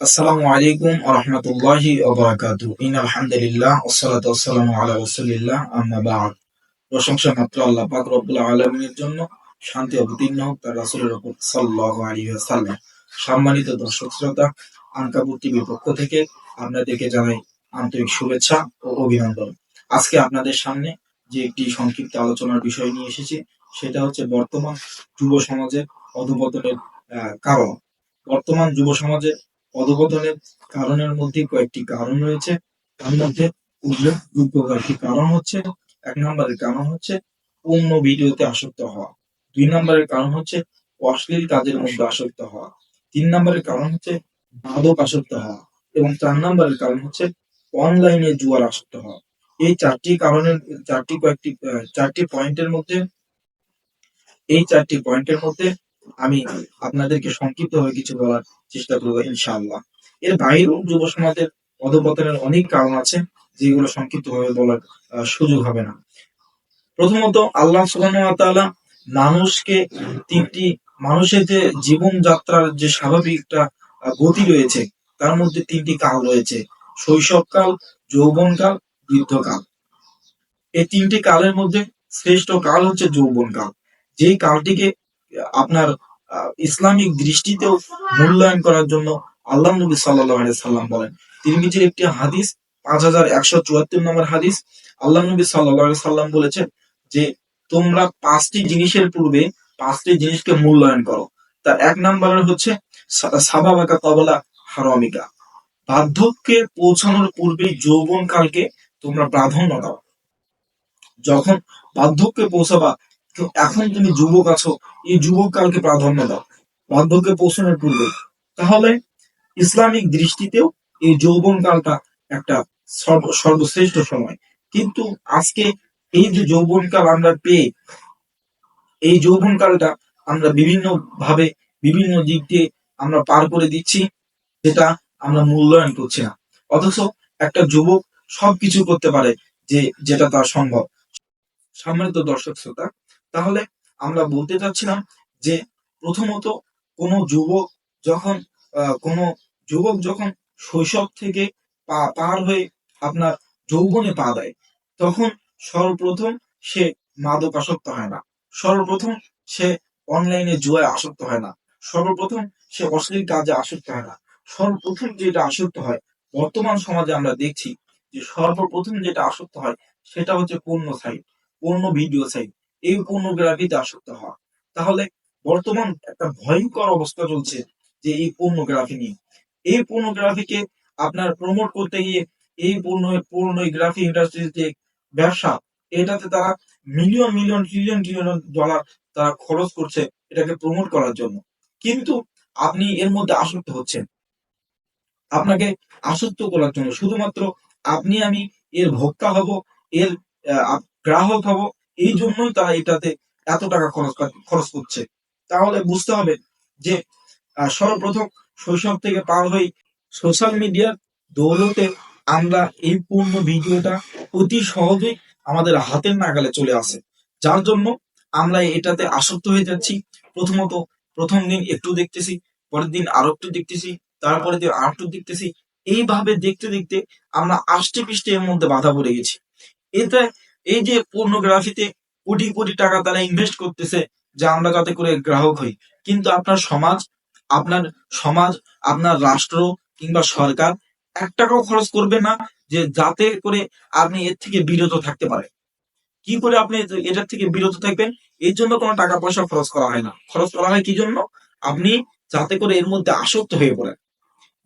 আসসালামু আলাইকুম প্রশংসা আল্লাহ জন্য। শান্তি তার রাসূলের ওয়াসাল্লাম। সম্মানিত দর্শক শ্রোতা, আনকাবুর টিভির পক্ষ থেকে আপনাদেরকে জানাই আন্তরিক শুভেচ্ছা ও অভিনন্দন। আজকে আপনাদের সামনে যে একটি সংক্ষিপ্ত আলোচনার বিষয় নিয়ে এসেছি, সেটা হচ্ছে বর্তমান যুব সমাজের অধপতনের কারণ। বর্তমান যুব সমাজের অধপতনের কারণের মধ্যে কয়েকটি কারণ রয়েছে। তার মধ্যে উল্লেখযোগ্য কয়েকটি কারণ হচ্ছে, এক নম্বরের কারণ হচ্ছে পূর্ণ ভিডিওতে আসক্ত হওয়া। দুই নম্বরের কারণ হচ্ছে অশ্লীল কাজের মধ্যে আসক্ত হওয়া। তিন নম্বরের কারণ হচ্ছে মাদক আসক্ত হওয়া। এবং চার নম্বরের কারণ হচ্ছে অনলাইনে জুয়ার আসক্ত হওয়া। এই চারটি কারণের, চারটি কয়েকটি চারটি পয়েন্টের মধ্যে, এই চারটি পয়েন্টের মধ্যে আমি আপনাদেরকে সংক্ষিপ্তভাবে কিছু বলার চেষ্টা করব ইনশাআল্লাহ। এর বাইরেও যুব সমাজের অধপতনের অনেক কারণ আছে, যেগুলো সংক্ষিপ্তভাবে বলার সুযোগ হবে না। প্রথমত, আল্লাহ সুবহানাহু মানুষকে তিনটি, মানুষের যে জীবনযাত্রার যে স্বাভাবিক একটা গতি রয়েছে, তার মধ্যে তিনটি কাল রয়েছে। শৈশবকাল, যৌবনকাল, বৃদ্ধকাল। এই তিনটি কালের মধ্যে শ্রেষ্ঠ কাল হচ্ছে যৌবনকাল। যেই কালটিকে আপনার ইসলামিক দৃষ্টিতেও মূল্যায়ন করার জন্য আল্লাহ নবী সাল্লাহ সাল্লাম বলেন। তিরমিজির একটি হাদিস, পাঁচ হাজার একশো চুয়াত্তর নম্বর হাদিস, আল্লাহ নবী সাল্লাহ সাল্লাম বলেছেন যে, তোমরা পাঁচটি জিনিসের পূর্বে পাঁচটি জিনিসকে মূল্যায়ন করো। তার এক নম্বরের হচ্ছে সাবাবাকা কবলা হারামিকা। বার্ধক্যে পৌঁছানোর পূর্বে যৌবন কালকে তোমরা প্রাধান্য দাও। যখন বার্ধক্যে পৌঁছাবা তো এখন তুমি যুবক আছো, এই যুবক কালকে প্রাধান্য দাও। বার্ধক্যে পৌঁছানোর পূর্বে তাহলে ইসলামিক দৃষ্টিতেও এই যৌবন কালটা একটা সর্ব- সর্বশ্রেষ্ঠ সময়। কিন্তু আজকে এই যে যৌবন কাল আমরা পেয়ে, এই যৌবন কালটা আমরা বিভিন্ন ভাবে বিভিন্ন দিক দিয়ে আমরা পার করে দিচ্ছি, যেটা আমরা মূল্যায়ন করছি না। অথচ একটা যুবক সবকিছু করতে পারে যে, যেটা তার সম্ভব। সম্মানিত দর্শক, শ্রোতা তাহলে আমরা বলতে চাচ্ছিলাম যে প্রথমত কোনো যুবক যখন কোনো যুবক যখন শৈশব থেকে পার হয়ে আপনার যৌবনে পা দেয়, তখন সর্বপ্রথম সে মাদক আসক্ত হয় না। সর্বপ্রথম সে অনলাইনে জুয়ায় আসক্ত হয় না। সর্বপ্রথম সে অশ্লীল কাজে আসক্ত হয় না। সর্বপ্রথম যেটা আসক্ত হয়, বর্তমান সমাজে আমরা দেখছি যে সর্বপ্রথম যেটা আসক্ত হয়, সেটা হচ্ছে পূর্ণ সাইট, পূর্ণ ভিডিও সাইট। এই পর্নোগ্রাফিতে আসক্ত হওয়া। তাহলে বর্তমান একটা ভয়ঙ্কর অবস্থা চলছে যে এই পূর্ণগ্রাফি নিয়ে। এই পূর্ণগ্রাফিকে আপনার প্রমোট করতে গিয়ে এই পূর্ণ পূর্ণগ্রাফি ইন্ডাস্ট্রির যে ব্যবসা, এটাতে তারা million million trillion trillion dollar তারা খরচ করছে এটাকে প্রমোট করার জন্য। কিন্তু আপনি এর মধ্যে আসক্ত হচ্ছেন। আপনাকে আসক্ত করার জন্য। শুধুমাত্র আপনি আমি এর ভোক্তা হব, এর গ্রাহক হব এই জন্যই তারা এটাতে এত টাকা খরচ খরচ করছে। তাহলে বুঝতে হবে যে সর্বপ্রথম শৈশব থেকে পার হয়ে সোশ্যাল মিডিয়ার দৌলতে আমরা এই পূর্ণ ভিডিওটা অতি সহজেই আমাদের হাতের নাগালে চলে আসে। যার জন্য আমরা এটাতে আসক্ত হয়ে যাচ্ছি। প্রথমত প্রথম দিন একটু দেখতেছি, পরের দিন আরও একটু দেখতেছি তারপরে দিন আর একটু দেখতেছি। এইভাবে দেখতে দেখতে আমরা আষ্টে পৃষ্ঠে এর মধ্যে বাধা পড়ে গেছি। এতে এই যে পর্নোগ্রাফিতে কোটি কোটি টাকা তারা ইনভেস্ট করতেছে, যে আমরা যাতে করে গ্রাহক হই। কিন্তু আপনার সমাজ আপনার সমাজ, আপনার রাষ্ট্র কিংবা সরকার এক টাকাও খরচ করবে না, যে যাতে করে আপনি এর থেকে বিরত থাকতে পারেন। কি করে আপনি এটার থেকে বিরত থাকবেন? এর জন্য কোনো টাকা পয়সা খরচ করা হয় না। খরচ করা হয় কি জন্য? আপনি যাতে করে এর মধ্যে আসক্ত হয়ে পড়েন।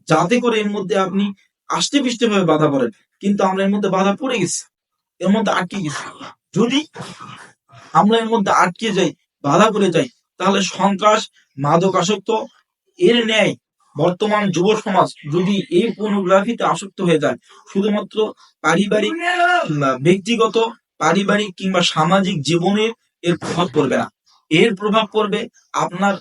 যাতে করে এর মধ্যে আপনি আষ্টে পৃষ্ঠে ভাবে বাধা পড়েন। কিন্তু আমরা এর মধ্যে বাধা পড়ে গেছি। এর মধ্যে আটকে গেছি। যদি আমরা এর মধ্যে আটকে যাই, বাধা পড়ে যাই, তাহলে সন্ত্রাস মাদক আসক্ত এর ন্যায় বর্তমান যুব সমাজ যদি এই পর্নোগ্রাফিতে আসক্ত হয়ে যায়, শুধুমাত্র পারিবারিক ব্যক্তিগত, পারিবারিক কিংবা সামাজিক জীবনের এর প্রভাব পড়বে না। এর প্রভাব পড়বে আপনার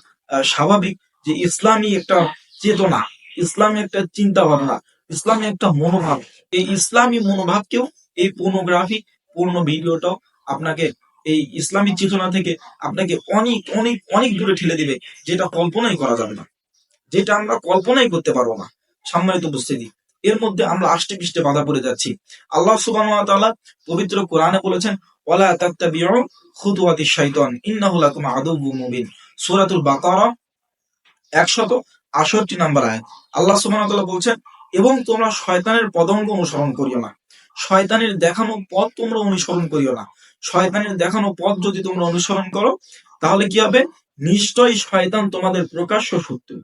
স্বাভাবিক যে ইসলামী একটা চেতনা, ইসলামী একটা চিন্তা ভাবনা ইসলামী একটা মনোভাব। এই ইসলামী মনোভাবকেও এই পর্নোগ্রাফি পূর্ণ ভিডিওটাও আপনাকে এই ইসলামিক চেতনা থেকে আপনাকে অনেক অনেক অনেক দূরে ঠেলে দিবে, যেটা কল্পনাই করা যাবে না। যেটা আমরা কল্পনাই করতে পারব না, সম্মানিত উপস্থিতি। এর মধ্যে আমরা আষ্টে পৃষ্ঠে বাধা পড়ে যাচ্ছি। আল্লাহ তাআলা পবিত্র কোরআনে বলেছেন, ওয়ালা তাত্তাবিউ খুতুওয়াতি শাইতান, ইন্নাহু লাকুম আদুউম মুবিন। সূরাতুল বাকারা 168 নম্বর আয়াত। আল্লাহ সুবহানাহু বলছেন, এবং তোমরা শয়তানের পদঙ্গ অনুসরণ করিও না। শয়তানের দেখানো পথ তোমরা অনুসরণ করিও না। শয়তানের দেখানো পথ যদি তোমরা অনুসরণ করো, তাহলে কি হবে? নিশ্চয়ই শয়তান তোমাদের প্রকাশ্য শত্রু।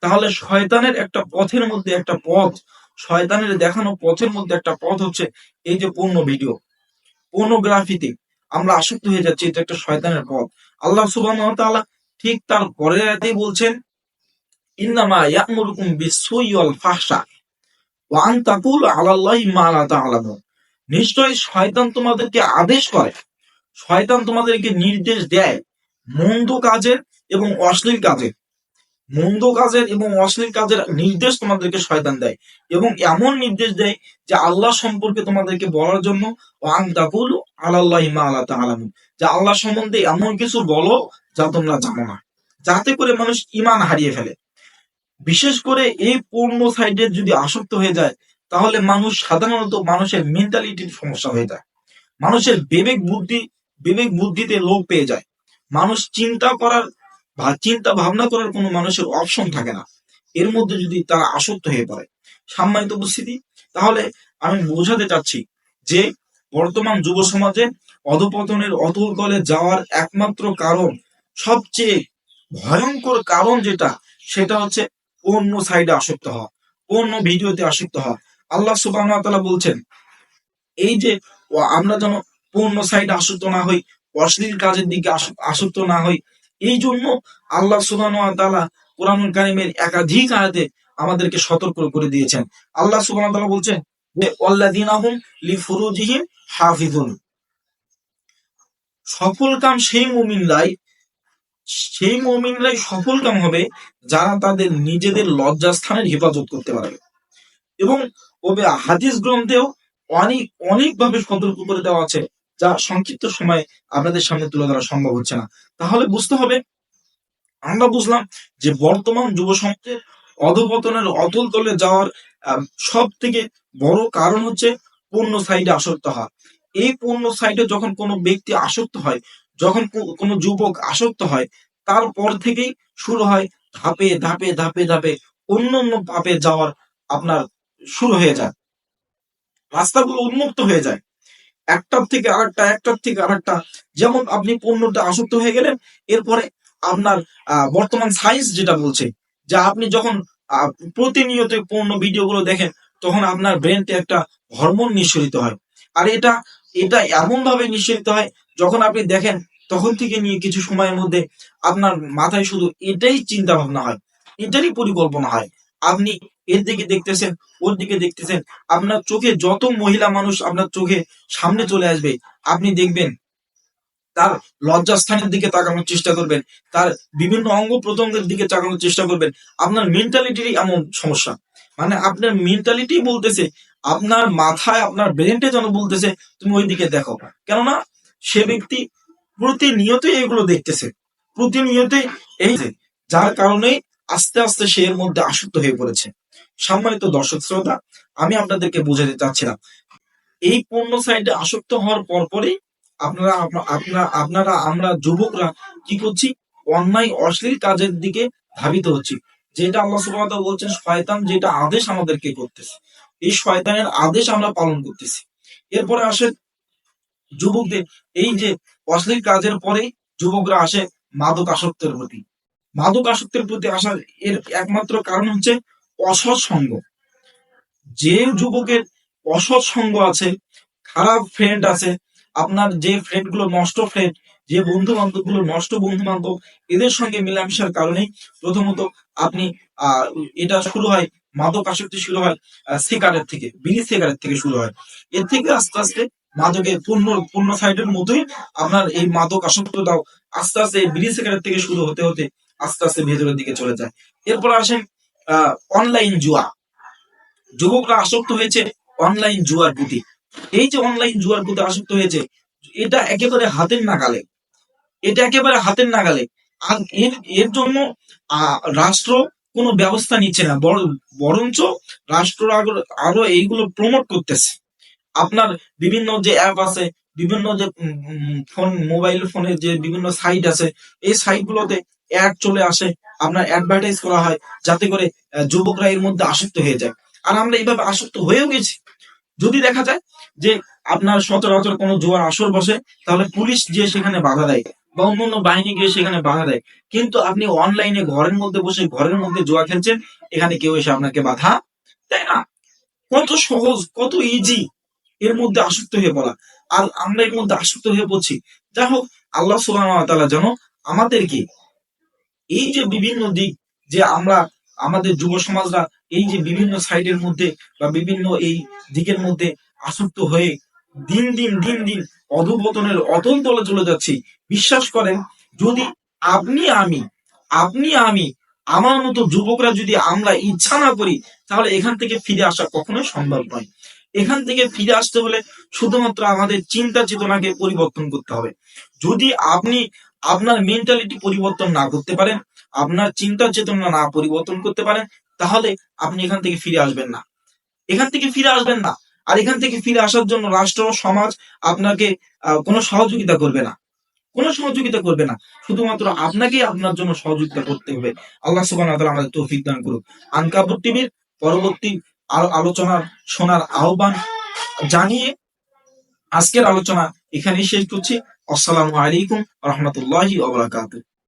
তাহলে শয়তানের একটা পথের মধ্যে একটা পথ, শয়তানের দেখানো পথের মধ্যে একটা পথ হচ্ছে এই যে পূর্ণ ভিডিও। পর্নোগ্রাফিতে আমরা আসক্ত হয়ে যাচ্ছি, এটা একটা শয়তানের পথ। আল্লাহ তাআলা ঠিক তার পরের বলছেন, ইন্নামা ইয়া'মুরুকুম বিস-সুই ওয়াল ফাহশা। ওয়া আন তাকুলু আলাল্লাহি মা লা তা'লামুন। নিশ্চয়ই শয়তান তোমাদেরকে আদেশ করে। শয়তান তোমাদেরকে নির্দেশ দেয় মন্দ কাজের এবং অশ্লীল কাজের। মন্দ কাজের এবং অশ্লীল কাজের নির্দেশ তোমাদেরকে শয়তান দেয় এবং এমন নির্দেশ দেয় যে আল্লাহ সম্পর্কে তোমাদেরকে বলার জন্য তাকুল আল্লাহ মা আল্লাহ তালামুন। যে আল্লাহ সম্বন্ধে এমন কিছু বলো যা তোমরা জানো না। যাতে করে মানুষ ইমান হারিয়ে ফেলে। বিশেষ করে এই পূর্ণ সাইডে যদি আসক্ত হয়ে যায়, তাহলে মানুষ সাধারণত মানুষের মেন্টালিটির সমস্যা হয়ে যায়। মানুষের বিবেক বুদ্ধি, বিবেক বুদ্ধিতে লোপ পেয়ে যায়। মানুষ চিন্তা করার বা চিন্তা ভাবনা করার কোনো মানুষের অপশন থাকে না। এর মধ্যে যদি তারা আসক্ত হয়ে পড়ে। সম্মানিত উপস্থিতি, তাহলে আমি বোঝাতে চাচ্ছি যে বর্তমান যুব সমাজে অধপতনের অধকলে যাওয়ার একমাত্র কারণ, সবচেয়ে ভয়ঙ্কর কারণ যেটা, সেটা হচ্ছে অন্য সাইডে আসক্ত হওয়া, অন্য ভিডিওতে আসক্ত হওয়া। আল্লাহ সুবাহ বলছেন, এই যে আমরা যেন পূর্ণ সাইডে আসক্ত না হই, অশ্লীল কাজের দিকে আসক্ত না হই, এই জন্য আল্লাহ সুবাহ তাআলা কোরআনুল কারিমের একাধিক আয়াতে আমাদেরকে সতর্ক করে দিয়েছেন। আল্লাহ সুবাহ বলছেন সফল কাম সেই মুমিনরাই সেই মুমিনরাই সফল কাম হবে যারা তাদের নিজেদের লজ্জাস্থানের হেফাজত করতে পারবে। এবং ওবে হাদিস গ্রন্থেও অনেক, অনেকভাবে সতর্ক করে দেওয়া আছে, যা সংক্ষিপ্ত সময়ে আপনাদের সামনে তুলে ধরা সম্ভব হচ্ছে না। তাহলে বুঝতে হবে, আমরা বুঝলাম যে বর্তমান যুব সমাজের অধপতনের অতল তলে যাওয়ার সব থেকে বড় কারণ হচ্ছে পূর্ণ সাইডে আসক্ত হওয়া। এই পূর্ণ সাইডে যখন কোনো ব্যক্তি আসক্ত হয় যখন কোনো যুবক আসক্ত হয় তারপর থেকেই শুরু হয় ধাপে ধাপে ধাপে ধাপে অন্য অন্য পাপে যাওয়ার আপনার শুরু হয়ে যায়। রাস্তাগুলো উন্মুক্ত হয়ে যায়। একটার থেকে আরেকটা, একটার থেকে আরেকটা। যেমন আপনি পণ্যটা আসক্ত হয়ে গেলেন, এরপরে আপনার বর্তমান সায়েন্স যেটা বলছে, যে আপনি যখন প্রতিনিয়ত পণ্য ভিডিওগুলো দেখেন, তখন আপনার ব্রেনতে একটা হরমোন নিঃসরিত হয়। আর এটা এটা এমন ভাবে নিঃসরিত হয় যখন আপনি দেখেন, তখন থেকে নিয়ে কিছু সময়ের মধ্যে আপনার মাথায় শুধু এটাই চিন্তা ভাবনা হয়, এটারই পরিকল্পনা হয়। আপনি এর দিকে দেখতেছেন, ওর দিকে দেখতেছেন, আপনার চোখে যত মহিলা মানুষ আপনার চোখে সামনে চলে আসবে, আপনি দেখবেন তার লজ্জাস্থানের দিকে তাকানোর চেষ্টা করবেন, তার বিভিন্ন অঙ্গ প্রত্যঙ্গের দিকে তাকানোর চেষ্টা করবেন। আপনার মেন্টালিটিরই এমন সমস্যা। মানে আপনার মেন্টালিটি বলতেছে, আপনার মাথায়, আপনার ব্রেনটা যেন বলতেছে, তুমি ওই দিকে দেখো। কেননা সে ব্যক্তি প্রতিনিয়তই এগুলো দেখতেছে। প্রতিনিয়তই এই যার কারণে আস্তে আস্তে সে এর মধ্যে আসক্ত হয়ে পড়েছে। সম্মানিত দর্শক শ্রোতা, আমি আপনাদেরকে বোঝাতে চাচ্ছিলাম, এই পণ্য সাইডে আসক্ত হওয়ার পরপরই আপনারা আপনারা আপনারা, আমরা যুবকরা কি করছি? অন্যায়, অশ্লীল কাজের দিকে ধাবিত হচ্ছি। যেটা আল্লাহ তাআলা বলছেন, শয়তান যেটা আদেশ আমাদেরকে করতেছে। এই শয়তানের আদেশ আমরা পালন করতেছি। এরপরে আসে যুবকদের, এই যে অশ্লীল কাজের পরে যুবকরা আসে মাদক আসক্তের প্রতি। মাদক আসক্তের প্রতি আসার এর একমাত্র কারণ হচ্ছে অসৎ সঙ্গ। যে যুবকের অসৎ সঙ্গ আছে, খারাপ ফ্রেন্ড আছে, আপনার যে ফ্রেন্ডগুলো নষ্ট ফ্রেন্ড যে বন্ধু বান্ধবগুলো নষ্ট বন্ধু বান্ধব এদের সঙ্গে মেলামেশার কারণেই প্রথমত আপনি এটা শুরু হয় মাদক আসক্তি শুরু হয় সিগারেট থেকে, বিড়ি সিগারেট থেকে শুরু হয়। এর থেকে আস্তে আস্তে মাদকের পূর্ণ পূর্ণ সাইডের মতোই আপনার এই মাদক আসক্তটাও আস্তে আস্তে বিড়ি সিগারেট থেকে শুরু হতে হতে আস্তে আস্তে ভেতরের দিকে চলে যায়। এরপর আসেন অনলাইন জুয়া। যুবকরা আসক্ত হয়েছে অনলাইন জুয়ার প্রতি। এই যে অনলাইন জুয়ার প্রতি আসক্ত হয়েছে, এটা একেবারে হাতের নাগালে। এটা একেবারে হাতের নাগালে। আর এর এর জন্য রাষ্ট্র কোনো ব্যবস্থা নিচ্ছে না। বর- বরঞ্চ রাষ্ট্র আরও এইগুলো প্রমোট করতেছে। আপনার বিভিন্ন যে অ্যাপ আছে, বিভিন্ন যে ফোন মোবাইল ফোনের যে বিভিন্ন সাইট আছে, এই সাইটগুলোতে অ্যাড চলে আসে। আপনার অ্যাডভার্টাইজ করা হয় যাতে করে যুবকরা এর মধ্যে আসক্ত হয়ে যায়। আর আমরা এইভাবে আসক্ত হয়েও গেছি। যদি দেখা যায় যে আপনার সচরাচর কোনো জোয়ার আসর বসে, তাহলে পুলিশ গিয়ে সেখানে বাধা দেয় বা অন্য অন্য বাহিনী গিয়ে সেখানে বাধা দেয়। কিন্তু আপনি অনলাইনে ঘরের মধ্যে বসে, ঘরের মধ্যে জুয়া খেলছেন, এখানে কেউ এসে আপনাকে বাধা দেয় না। কত সহজ, কত ইজি এর মধ্যে আসক্ত হয়ে পড়া। আর আমরা এর মধ্যে আসক্ত হয়ে পড়ছি। যাই হোক, আল্লাহ সুবাহ যেন আমাদেরকে এই যে বিভিন্ন দিক যে আমরা, আমাদের যুব সমাজরা এই যে বিভিন্ন সাইডের মধ্যে বা বিভিন্ন এই দিকের মধ্যে আসক্ত হয়ে দিন দিন দিন দিন অধপতনের অতল তলে চলে যাচ্ছি, বিশ্বাস করেন, যদি আপনি, আমি আপনি, আমি, আমার মতো যুবকরা যদি আমরা ইচ্ছা না করি, তাহলে এখান থেকে ফিরে আসা কখনোই সম্ভব নয়। এখান থেকে ফিরে আসতে হলে শুধুমাত্র আমাদের চিন্তা চেতনাকে পরিবর্তন করতে হবে। যদি আপনি আপনার মেন্টালিটি পরিবর্তন না করতে পারেন, আপনার চিন্তা চেতনা না পরিবর্তন করতে পারেন, তাহলে আপনি এখান থেকে ফিরে আসবেন না। এখান থেকে ফিরে আসবেন না। আর এখান থেকে ফিরে আসার জন্য রাষ্ট্র, সমাজ আপনাকে কোনো সহযোগিতা করবে না। কোনো সহযোগিতা করবে না। শুধুমাত্র আপনাকেই আপনার জন্য সহযোগিতা করতে হবে। আল্লাহ তাআলা আমাদের তৌফিক দান করুক। আনকাবুর টিভির পরবর্তী আলো আলোচনার শোনার আহ্বান জানিয়ে আজকের আলোচনা এখানেই শেষ করছি। আসসালামু আলাইকুম রহমতুল্লাহি ওবরাকাতু